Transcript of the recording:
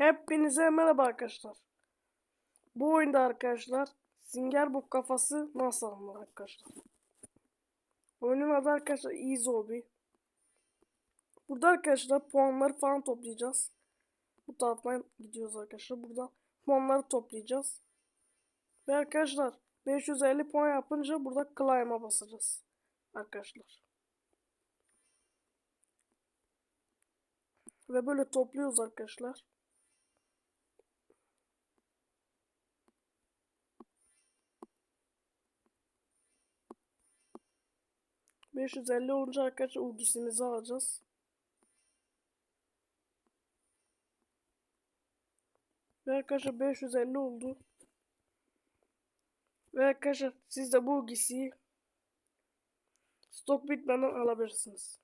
Hepinize merhaba arkadaşlar. Bu oyunda arkadaşlar Singer bu kafası nasıl alınır arkadaşlar. Oyunun adı arkadaşlar Easy Hobby. Burada arkadaşlar puanları falan toplayacağız. Bu taraftan gidiyoruz arkadaşlar. Burada puanları toplayacağız. Ve arkadaşlar 550 puan yapınca burada climb'a basacağız. Arkadaşlar. Ve böyle topluyoruz arkadaşlar. Beş yüz elli olunca arkadaşlar ulgisimizi alacağız. Ve arkadaşlar 550 oldu. Ve arkadaşlar siz de bu ulgisiyi stok bitmeden alabilirsiniz.